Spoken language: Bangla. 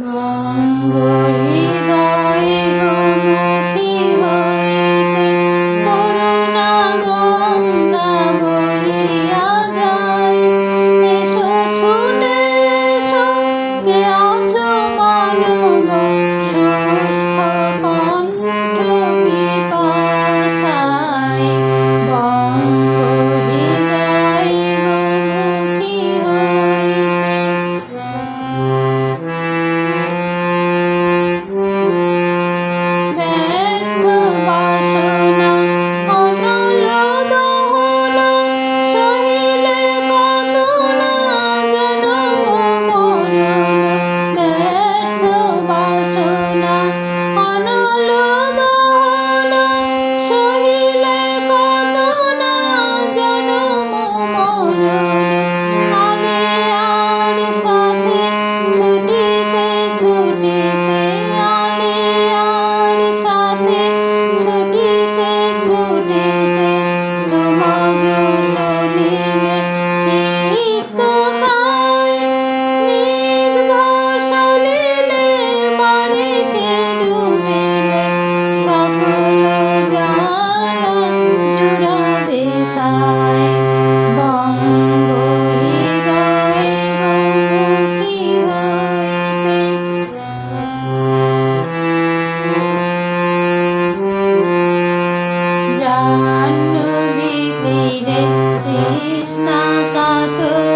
Bamboli. Yeah. জাহ্নবী তীরে কৃষ্ণা কাতর